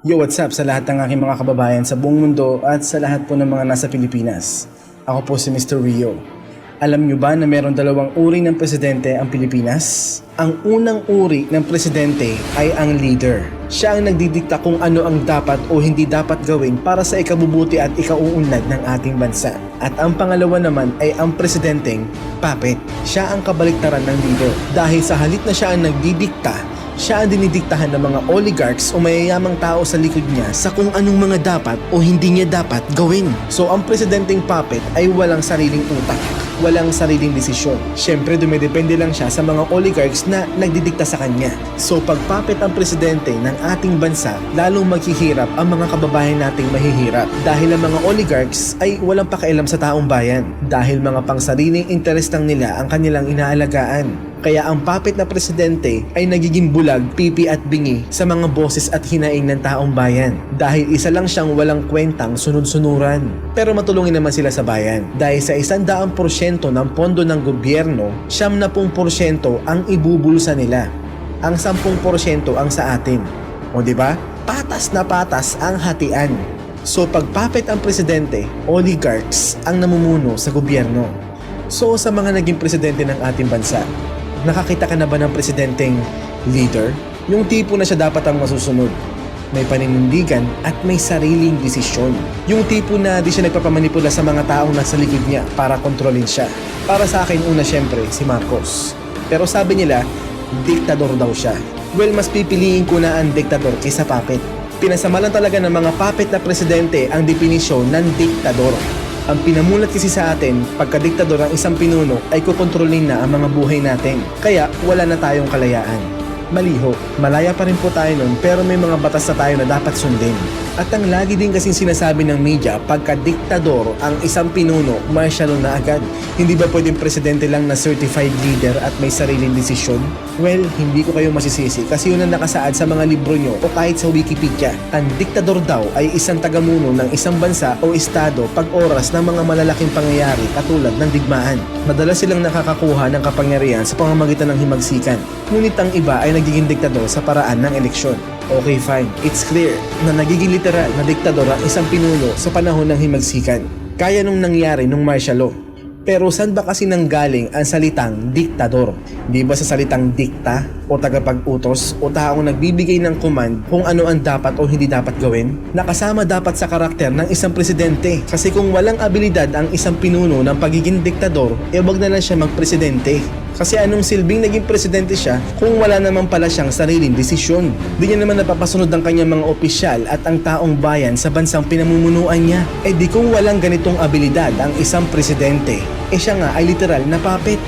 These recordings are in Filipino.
Yo, what's up sa lahat ng aking mga kababayan sa buong mundo at sa lahat po ng mga nasa Pilipinas. Ako po si Mr. Rio. Alam nyo ba na meron dalawang uri ng presidente ang Pilipinas? Ang unang uri ng presidente ay ang leader. Siya ang nagdidikta kung ano ang dapat o hindi dapat gawin para sa ikabubuti at ikauunlad ng ating bansa. At ang pangalawa naman ay ang presidenteng puppet. Siya ang kabaliktaran ng leader. Dahil sa halit na siya ang nagdidikta, siya ang dinidiktahan ng mga oligarchs o mayayamang tao sa likod niya sa kung anong mga dapat o hindi niya dapat gawin. So ang presidenteng puppet ay walang sariling utak, walang sariling desisyon. Siyempre dumidepende lang siya sa mga oligarchs na nagdidikta sa kanya. So pag puppet ang presidente ng ating bansa, lalong maghihirap ang mga kababayan nating mahihirap. Dahil ang mga oligarchs ay walang pakialam sa taong bayan. Dahil mga pangsariling interes lang nila ang kanilang inaalagaan. Kaya ang puppet na presidente ay nagiging bulag, pipi at bingi sa mga boses at hinaing ng taong bayan. Dahil isa lang siyang walang kwentang sunod-sunuran. Pero matulungin naman sila sa bayan. Dahil sa isang daang porsyento ng pondo ng gobyerno, siyam na pung porsyento ang ibubulsa nila. Ang sampung porsyento ang sa atin. O di ba? Patas na patas ang hatian. So pag puppet ang presidente, oligarchs ang namumuno sa gobyerno. So sa mga naging presidente ng ating bansa, nakakita ka na ba ng presidenteng leader? Yung tipo na siya dapat ang masusunod. May paninindigan at may sariling desisyon. Yung tipo na di siya nagpapamanipula sa mga taong nasa likod niya para kontrolin siya. Para sa akin una syempre si Marcos. Pero sabi nila, diktador daw siya. Well, mas pipiliin ko na ang diktador kaysa puppet. Pinasamalan talaga ng mga puppet na presidente ang definisyon ng diktador. Ang pinamulat kasi sa atin, pagka-diktador ang isang pinuno ay kukontrolin na ang mga buhay natin. Kaya wala na tayong kalayaan. Maliho, malaya pa rin po tayo nun pero may mga batas na tayo na dapat sundin. At ang lagi din kasing sinasabi ng media, pagka-diktador ang isang pinuno, martial na agad. Hindi ba pwedeng presidente lang na certified leader at may sariling desisyon? Well, hindi ko kayo masisisi kasi yun ang nakasaad sa mga libro nyo o kahit sa Wikipedia. Ang diktador daw ay isang tagamuno ng isang bansa o estado pag oras ng mga malalaking pangyayari katulad ng digmaan. Madalas silang nakakakuha ng kapangyarihan sa pamamagitan ng himagsikan. Ngunit ang iba ay nagiging diktador sa paraan ng eleksyon. Okay, fine. It's clear na nagiging literal na diktador ang isang pinuno sa panahon ng himagsikan. Kaya nung nangyari nung martial law. Pero saan ba kasi nanggaling ang salitang diktador? Di ba sa salitang dikta o tagapag-utos o taong nagbibigay ng command kung ano ang dapat o hindi dapat gawin? Nakasama dapat sa karakter ng isang presidente. Kasi kung walang abilidad ang isang pinuno ng pagiging diktador, e wag na lang siya magpresidente. Kasi anong silbing naging presidente siya kung wala naman pala siyang sariling desisyon? Di niya naman napapasunod ang kanyang mga opisyal at ang taong bayan sa bansang pinamumunuan niya. E di kung walang ganitong abilidad ang isang presidente, eh siya nga ay literal na puppet.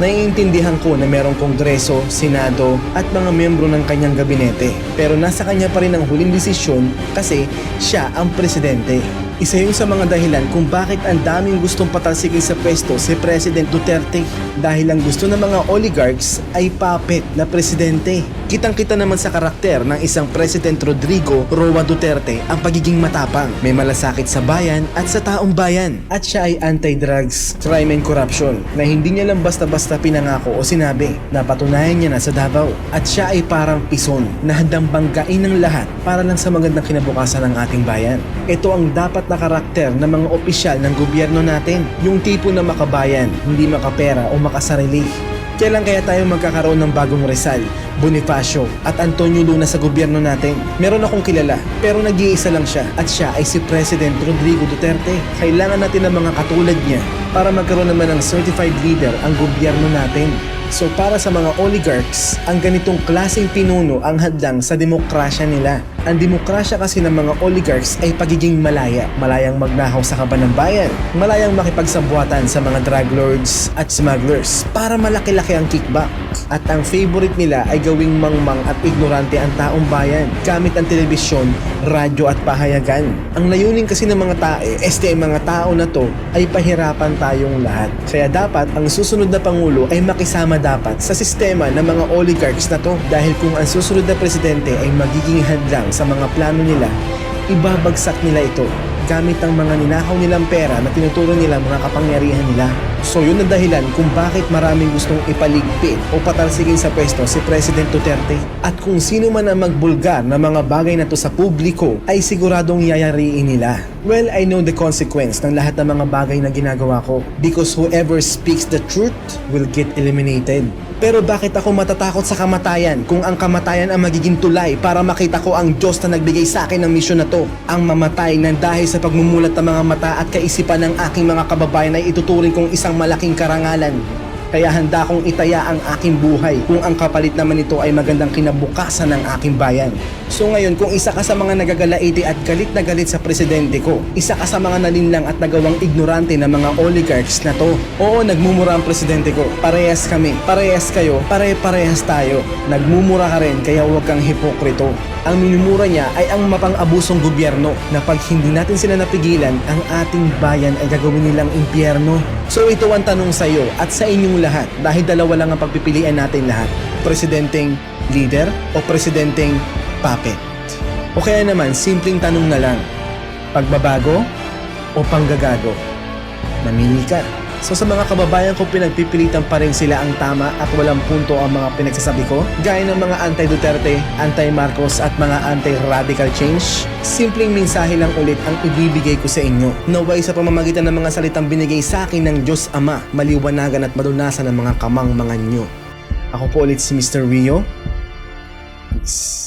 Naiintindihan ko na merong kongreso, senado at mga membro ng kanyang gabinete. Pero nasa kanya pa rin ang huling desisyon kasi siya ang presidente. Isa yun sa mga dahilan kung bakit ang daming gustong patalsikin sa pwesto si President Duterte dahil ang gusto ng mga oligarchs ay puppet na presidente. Kitang-kita naman sa karakter ng isang President Rodrigo Roa Duterte ang pagiging matapang, may malasakit sa bayan at sa taong bayan. At siya ay anti-drugs, crime and corruption na hindi niya lang basta-basta pinangako o sinabi na patunayan niya na sa Davao. At siya ay parang pison na handang banggain ng lahat para lang sa magandang kinabukasan ng ating bayan. Ito ang dapat na karakter ng mga opisyal ng gobyerno natin. Yung tipo na makabayan, hindi makapera o makasarili. Kailan kaya tayo magkakaroon ng bagong Rizal, Bonifacio at Antonio Luna sa gobyerno natin? Meron akong kilala pero nag-iisa lang siya at siya ay si President Rodrigo Duterte. Kailangan natin ng mga katulad niya para magkaroon naman ng certified leader ang gobyerno natin. So para sa mga oligarchs, ang ganitong klaseng pinuno ang hadlang sa demokrasya nila. Ang demokrasya kasi ng mga oligarchs ay pagiging malaya. Malayang magnahaw sa kaban ng bayan. Malayang makipagsabuatan sa mga drug lords at smugglers para malaki-laki ang kickback. At ang favorite nila ay gawing mangmang at ignorante ang taong bayan gamit ang telebisyon, radyo at pahayagan. Ang layunin kasi ng mga tae, este mga tao na to ay pahirapan tayong lahat. Kaya dapat ang susunod na pangulo ay makisama dapat sa sistema ng mga oligarchs na to dahil kung ang susunod na presidente ay magiging hadlang sa mga plano nila, ibabagsak nila ito gamit ang mga ninakaw nilang pera na tinuturo nila mga kapangyarihan nila. So yun ang dahilan kung bakit maraming gustong ipaligpit o patalsigin sa pwesto si President Duterte. At kung sino man ang magbulgar na mga bagay na to sa publiko ay siguradong yayariin nila. Well, I know the consequence ng lahat ng mga bagay na ginagawa ko because whoever speaks the truth will get eliminated. Pero bakit ako matatakot sa kamatayan kung ang kamatayan ang magiging tulay para makita ko ang Diyos na nagbigay sa akin ng misyon na to? Ang mamatay ng dahil sa pagmumulat ng mga mata at kaisipan ng aking mga kababayan ay ituturing kong isang malaking karangalan. Kaya handa kong itaya ang aking buhay kung ang kapalit naman nito ay magandang kinabukasan ng aking bayan. So ngayon, kung isa ka sa mga nagagalaiti at galit na galit sa presidente ko, isa ka sa mga nalinlang at nagawang ignorante na mga oligarchs na to, oo, nagmumura ang presidente ko. Parehas kami, parehas kayo, pare-parehas tayo. Nagmumura ka rin, kaya huwag kang hipokrito. Ang minumura niya ay ang mapang-abusong gobyerno na pag hindi natin sila napigilan, ang ating bayan ay gagawin nilang impyerno. So ito ang tanong sa iyo at sa inyong lahat dahil dalawa lang ang pagpipilian natin lahat. Presidenteng leader o presidenteng puppet? O kaya naman, simpleng tanong na lang, pagbabago o panggagago? Mamili ka. So sa mga kababayan ko pinagpipilitan pa rin sila ang tama at walang punto ang mga pinagsasabi ko, gaya ng mga anti-Duterte, anti-Marcos at mga anti-radical change, simpleng mensahe lang ulit ang ibibigay ko sa inyo. Naway sa pamamagitan ng mga salitang binigay sa akin ng Diyos Ama, maliwanagan at madunasan ng mga kamang mga nyo. Ako po ulit si Mr. Rio. Peace.